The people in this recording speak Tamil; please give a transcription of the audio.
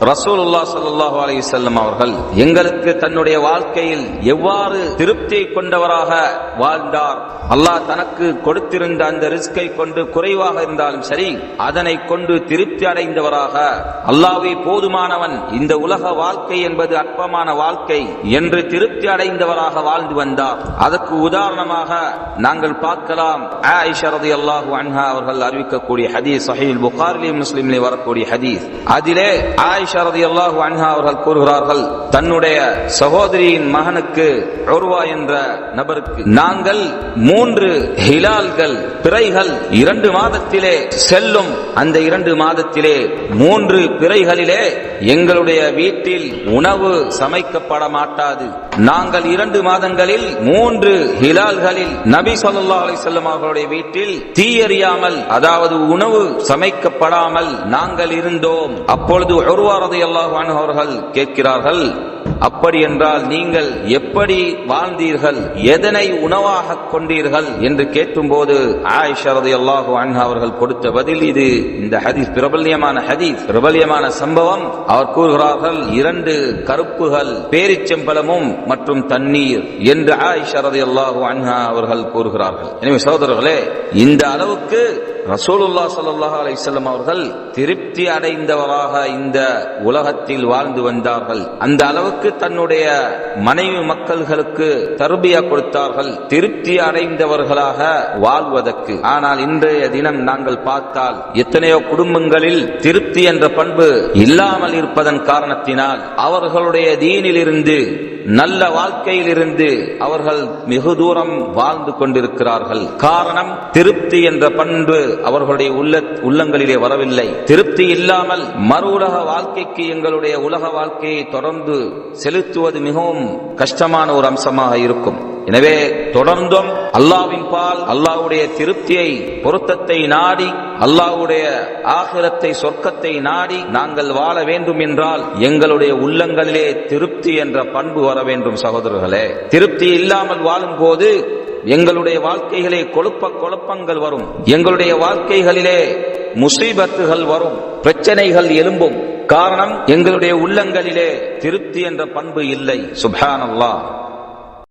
ரசூலுல்லா சல்லாஹூ அலி செல்லம் அவர்கள் எங்களுக்கு தன்னுடைய வாழ்க்கையில் எவ்வாறு திருப்தி கொண்டவராக வாழ்ந்தார் அல்லாஹ் தனக்கு கொடுத்திருந்த அந்த ரிஸ்கை கொண்டு குறைவாக இருந்தாலும் சரி அதனை கொண்டு திருப்தி அடைந்தவராக அல்லாவே போதுமானவன் இந்த உலக வாழ்க்கை என்பது அற்பமான வாழ்க்கை என்று திருப்தி அடைந்தவராக வாழ்ந்து வந்தார். அதற்கு உதாரணமாக நாங்கள் பார்க்கலாம் ஆயிஷா ரலியல்லாஹு அன்ஹா அவர்கள் அறிவிக்கக்கூடிய ஹதீஸ் சஹீல் புகாரிலே முஸ்லிம்லே வரக்கூடிய ஹதீஸ். அதிலே ஆயிஷா ரலியல்லாஹு அன்ஹா அவர்கள் கூறுகிறார்கள் தன்னுடைய சகோதரியின் மகனுக்கு ஒருவா என்ற நபருக்கு நாங்கள் மூன்று ஹிலால்கள் பிறைகள் இரண்டு மாதத்திலே செல்லும். அந்த இரண்டு மாதத்திலே மூன்று பிறைகளிலே எங்களுடைய வீட்டில் உணவு சமைக்கப்பட மாட்டாது. நாங்கள் இரண்டு மாதங்களில் மூன்று ஹிலால்களில் நபி சொல்லா அலி செல்லம் அவர்களுடைய வீட்டில் தீயறியாமல் அதாவது உணவு சமைக்கப்படாமல் நாங்கள் இருந்தோம். அப்பொழுது ஒருவா ரலியல்லாஹு அல்லாஹ் அவர்கள் கேட்கிறார்கள் அப்படி என்றால் நீங்கள் எப்படி வாழ்ந்தீர்கள்? எதனை உணவாக கொண்டீர்கள்? என்று கேட்கும்போது ஆயிஷரது அல்லாஹு அன்ஹா அவர்கள் கொடுத்த பதில் இது. இந்த ஹதீஸ் பிரபல்யமான ஹதீஸ் பிரபல்யமான சம்பவம். அவர் கூறுகிறார்கள் இரண்டு கருப்புகள் பேரிச்சம்பழமும் மற்றும் தண்ணீர் என்று ஆயிஷரது அல்லாஹு அன்ஹா அவர்கள் கூறுகிறார்கள். எனவே சகோதரர்களே இந்த அளவுக்கு ரசூலுல்லா ஸல்லல்லாஹு அலிசல்லம் அவர்கள் திருப்தி அடைந்தவராக இந்த உலகத்தில் வாழ்ந்து வந்தார்கள். அந்த அளவுக்கு தன்னுடைய மனைவி மக்கள்களுக்கு தர்பியா கொடுத்தார்கள். திருப்தி அடைந்தவர்களாக வாழ்வதற்கு. ஆனால் இன்றைய தினம் நாங்கள் பார்த்தால் எத்தனையோ குடும்பங்களில் திருப்தி என்ற பண்பு இல்லாமல் இருப்பதன் காரணத்தினால் அவர்களுடைய தீனிலிருந்து நல்ல வாழ்க்கையில் இருந்து அவர்கள் வெகு தூரம் வாழ்ந்து கொண்டிருக்கிறார்கள். காரணம் திருப்தி என்ற பண்பு அவர்களுடைய உள்ள உள்ளங்களிலே வரவில்லை. திருப்தி இல்லாமல் மறு உலக வாழ்க்கைக்கு எங்களுடைய உலக வாழ்க்கையை தொடர்ந்து செலுத்துவது மிகவும் கஷ்டமான ஒரு அம்சமாக இருக்கும். எனவே தொடர்ந்தும் அல்லாவின் பால் அல்லாவுடைய திருப்தியை பொருத்தத்தை நாடி அல்லாவுடைய ஆகிரத்தை சொர்க்கத்தை நாடி நாங்கள் வாழ வேண்டும் என்றால் எங்களுடைய உள்ளங்களிலே திருப்தி என்ற பண்பு வர வேண்டும் சகோதரர்களே. திருப்தி இல்லாமல் வாழும் போது எங்களுடைய வாழ்க்கைகளே கொழுப்ப குழப்பங்கள் வரும். எங்களுடைய வாழ்க்கைகளிலே முசீபத்துகள் வரும். பிரச்சனைகள் எழும்பும். காரணம் எங்களுடைய உள்ளங்களிலே திருப்தி என்ற பண்பு இல்லை. சுபான் அல்லாஹ்